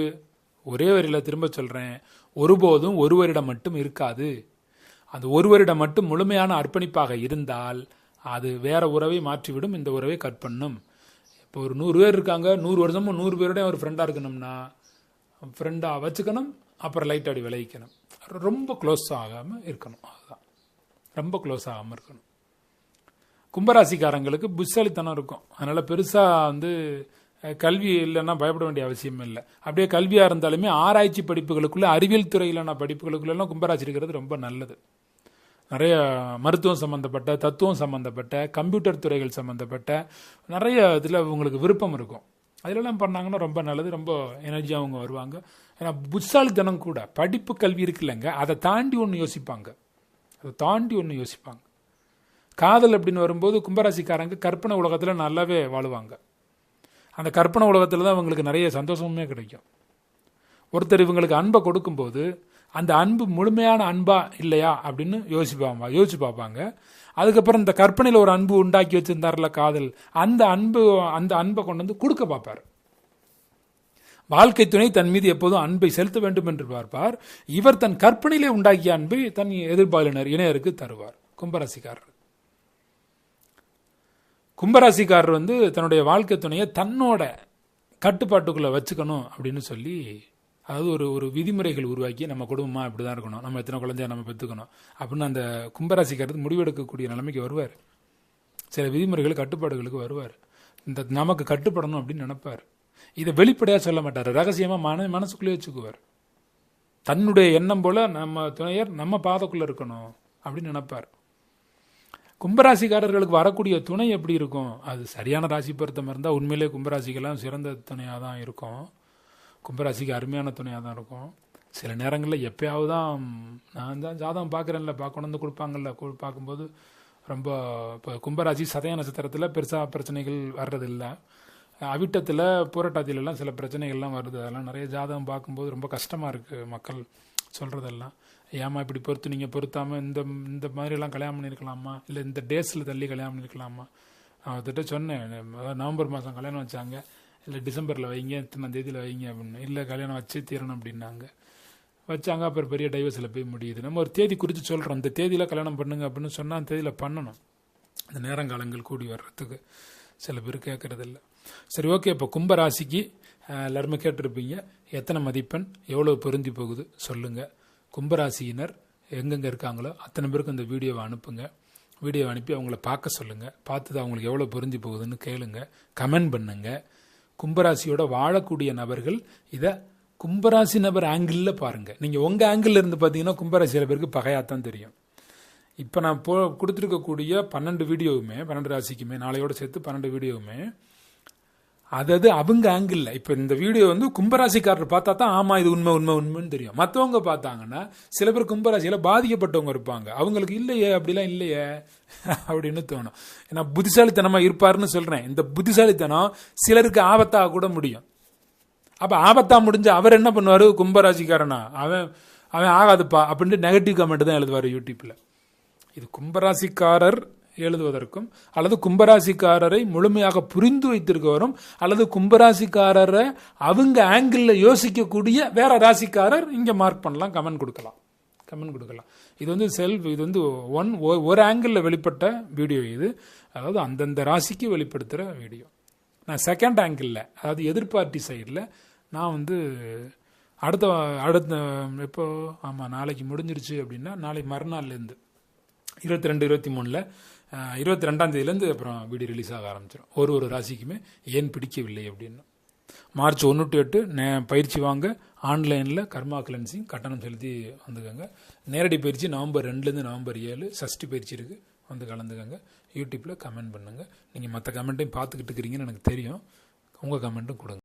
ஒரே வரியில் திரும்ப சொல்கிறேன் ஒருபோதும் ஒருவரிடம் மட்டும் இருக்காது. அந்த ஒருவரிடம் மட்டும் முழுமையான அர்ப்பணிப்பாக இருந்தால் அது வேற உறவை மாற்றிவிடும் இந்த உறவை கட் பண்ணும். இப்போ ஒரு நூறு பேர் இருக்காங்க நூறு வருஷமும் நூறு பேரோடய ஒரு ஃப்ரெண்டாக இருக்கணும்னா ஃப்ரெண்டாக வச்சுக்கணும் அப்புறம் லைட் அடி விளைவிக்கணும். ரொம்ப க்ளோஸ் ஆகாமல் இருக்கணும் அதுதான். ரொம்ப க்ளோஸ் ஆகாமல் இருக்கணும். கும்பராசிக்காரங்களுக்கு புத்தாலித்தனம் இருக்கும். அதனால் பெருசாக வந்து கல்வி இல்லைன்னா பயப்பட வேண்டிய அவசியம் இல்லை. அப்படியே கல்வியாக இருந்தாலுமே ஆராய்ச்சி படிப்புகளுக்குள்ளே அறிவியல் துறையிலான படிப்புகளுக்குள்ளெல்லாம் கும்பராசி இருக்கிறது ரொம்ப நல்லது. நிறைய மருத்துவம் சம்மந்தப்பட்ட தத்துவம் சம்மந்தப்பட்ட கம்ப்யூட்டர் துறைகள் சம்மந்தப்பட்ட நிறைய இதில் உங்களுக்கு விருப்பம் இருக்கும். அதிலெல்லாம் பண்ணாங்கன்னா ரொம்ப நல்லது ரொம்ப எனர்ஜியாக அவங்க வருவாங்க. ஏன்னா புத்தாலித்தனம் கூட படிப்பு கல்வி இருக்குல்லங்க அதை தாண்டி ஒன்று யோசிப்பாங்க. அதை தாண்டி ஒன்று யோசிப்பாங்க. காதல் அப்படின்னு வரும்போது கும்பராசிக்காரங்க கற்பனை உலகத்தில் நல்லாவே வாழுவாங்க. அந்த கற்பனை உலகத்தில் தான் அவங்களுக்கு நிறைய சந்தோஷமுமே கிடைக்கும். ஒருத்தர் இவங்களுக்கு அன்பை கொடுக்கும்போது அந்த அன்பு முழுமையான அன்பா இல்லையா அப்படின்னு யோசிப்பாங்க யோசிச்சு பார்ப்பாங்க. அதுக்கப்புறம் இந்த கற்பனையில் ஒரு அன்பு உண்டாக்கி வச்சிருந்தார்ல காதல் அந்த அன்பு அந்த அன்பை கொண்டு வந்து கொடுக்க பார்ப்பார். வாழ்க்கை துணை தன் மீது எப்போதும் அன்பை செலுத்த வேண்டும் என்று பார்ப்பார். இவர் தன் கற்பனையிலே உண்டாக்கிய அன்பை தன் எதிர்பாலினர் இணையருக்கு தருவார். கும்பராசிக்காரர். கும்பராசிக்காரர் வந்து தன்னுடைய வாழ்க்கை துணையை தன்னோட கட்டுப்பாட்டுக்குள்ளே வச்சுக்கணும் அப்படின்னு சொல்லி அதாவது ஒரு ஒரு விதிமுறைகள் உருவாக்கி நம்ம குடும்பமாக இப்படி தான் இருக்கணும். நம்ம எத்தனை குழந்தைய நம்ம பெற்றுக்கணும்? அப்படின்னு அந்த கும்பராசிக்காரர் முடிவெடுக்கக்கூடிய நிலைமைக்கு வருவார். சில விதிமுறைகள் கட்டுப்பாடுகளுக்கு வருவார். இந்த நமக்கு கட்டுப்படணும் அப்படின்னு நினைப்பார். இதை வெளிப்படையாக சொல்ல மாட்டார். ரகசியமாக மன மனசுக்குள்ளேயே வச்சுக்குவார். தன்னுடைய எண்ணம் போல் நம்ம துணையர் நம்ம பாதக்குள்ளே இருக்கணும் அப்படின்னு நினைப்பார். கும்பராசிக்காரர்களுக்கு வரக்கூடிய துணை எப்படி இருக்கும்? அது சரியான ராசி பொருத்தமாக இருந்தால் உண்மையிலே கும்பராசிக்கெல்லாம் சிறந்த துணையாக தான் இருக்கும். கும்பராசிக்கு அருமையான துணையாக தான் இருக்கும். சில நேரங்களில் எப்பயாவது தான் நான் தான் ஜாதகம் பார்க்குறேன்ல பார்க்கணும் வந்து கொடுப்பாங்கல்ல பார்க்கும்போது ரொம்ப இப்போ கும்பராசி சதய நட்சத்திரத்தில் பெருசாக பிரச்சனைகள் வர்றதில்லை. அவிட்டத்தில் பூரட்டாத்திலெல்லாம் சில பிரச்சனைகள்லாம் வருது. அதெல்லாம் நிறைய ஜாதகம் பார்க்கும்போது ரொம்ப கஷ்டமாக இருக்குது மக்கள் சொல்கிறதெல்லாம் ஏமா இப்படி பொறுத்து நீங்கள் பொறுத்தாமல் இந்த இந்த மாதிரிலாம் கல்யாணம் பண்ணியிருக்கலாமா? இல்லை இந்த டேஸில் தள்ளி கல்யாணம் பண்ணியிருக்கலாமா? நான் அவர்கிட்ட சொன்னேன் நவம்பர் மாதம் கல்யாணம் வச்சாங்க. இல்லை டிசம்பரில் வைங்க இத்தனை தேதியில் வைங்க அப்படின்னு. இல்லை கல்யாணம் வச்சு தீரணும் அப்படின்னாங்க. வச்சாங்க அப்புறம் பெரிய டைவர்ஸில் போய் முடியுது. நம்ம ஒரு தேதி குறித்து சொல்கிறோம் அந்த தேதியில் கல்யாணம் பண்ணுங்க அப்படின்னு சொன்னால் அந்த தேதியில் பண்ணணும். அந்த நேரங்காலங்கள் கூடி வர்றதுக்கு சில பேர் கேட்குறதில்ல சரி ஓகே. இப்போ கும்பராசிக்கு எல்லாருமே கேட்டிருப்பீங்க. எத்தனை மதிப்பெண் எவ்வளோ பொருந்தி போகுது சொல்லுங்கள் கும்பராசியினர் எங்கெங்கே இருக்காங்களோ அத்தனை பேருக்கு இந்த வீடியோவை அனுப்புங்க. வீடியோவை அனுப்பி அவங்கள பார்க்க சொல்லுங்கள் பார்த்துட்டு அவங்களுக்கு எவ்வளோ பொருந்தி போகுதுன்னு கேளுங்க. கமெண்ட் பண்ணுங்கள் கும்பராசியோட வாழக்கூடிய நபர்கள் இதை கும்பராசி நபர் ஆங்கிளில் பாருங்கள் நீங்கள் உங்கள் ஆங்கிளில் இருந்து பார்த்தீங்கன்னா கும்பராசி சில பேருக்கு பகையாத்தான் தெரியும். இப்போ நான் போ கொடுத்துருக்கக்கூடிய பன்னெண்டு வீடியோவுமே பன்னெண்டு ராசிக்குமே நாளையோட சேர்த்து பன்னெண்டு வீடியோவுமே அதாவது அவங்க ஆங்கிள் இப்போ இந்த வீடியோ வந்து கும்பராசிக்காரர் பார்த்தா தான் ஆமா இது உண்மை உண்மை உண்மைன்னு தெரியும். மற்றவங்க பார்த்தாங்கன்னா சில பேர் கும்பராசியில் பாதிக்கப்பட்டவங்க இருப்பாங்க. அவங்களுக்கு இல்லையே அப்படிலாம் இல்லையே அப்படின்னு தோணும். ஏன்னா புத்திசாலித்தனமா இருப்பாருன்னு சொல்றேன். இந்த புத்திசாலித்தனம் சிலருக்கு ஆபத்தாக கூட முடியும். அப்ப ஆபத்தா முடிஞ்ச அவர் என்ன பண்ணுவாரு? கும்பராசிக்காரனா அவன் அவன் ஆகாதுப்பா அப்படின்ட்டு நெகட்டிவ் கமெண்ட் தான் எழுதுவார் யூடியூப்ல இது கும்பராசிக்காரர் எழுதுவதற்கும் அல்லது கும்பராசிக்காரரை முழுமையாக புரிந்து வைத்திருக்கவரும் அல்லது கும்பராசிக்காரரை அவங்க ஆங்கிளில் யோசிக்கக்கூடிய வேற ராசிக்காரர் இங்கே மார்க் பண்ணலாம் கமெண்ட் கொடுக்கலாம். கமெண்ட் கொடுக்கலாம். இது வந்து செல்ஃப் இது வந்து ஒன் ஒரு ஆங்கிளில் வெளிப்பட்ட வீடியோ இது. அதாவது அந்தந்த ராசிக்கு வெளிப்படுத்துகிற வீடியோ நான் செகண்ட் ஆங்கிளில் அதாவது எதிர்பார்ட்டி சைடில் நான் வந்து அடுத்த அடுத்த இப்போ ஆமாம் நாளைக்கு முடிஞ்சிருச்சு அப்படின்னா நாளைக்கு மறுநாள்லேருந்து இருபத்தி ரெண்டு இருபத்தி மூணில் இருபத்தி ரெண்டாம் தேதியிலேருந்து அப்புறம் வீடியோ ரிலீஸ் ஆக ஆரம்பிச்சிடும் ஒரு ஒரு ராசிக்குமே ஏன் பிடிக்கவில்லை அப்படின்னு. மார்ச் ஒன்று டு எட்டு நே பயிற்சி வாங்க ஆன்லைனில் கர்மா கிளன்சிங் கட்டணம் செலுத்தி வந்துக்கோங்க. நேரடி பயிற்சி நவம்பர் ரெண்டுலேருந்து நவம்பர் ஏழு சஷ்டி பயிற்சி இருக்குது வந்து கலந்துக்கோங்க. யூடியூப்பில் கமெண்ட் பண்ணுங்கள் நீங்கள் மற்ற கமெண்ட்டையும் பார்த்துக்கிட்டு இருக்கிறீங்கன்னு எனக்கு தெரியும். உங்கள் கமெண்ட்டும் கொடுங்க.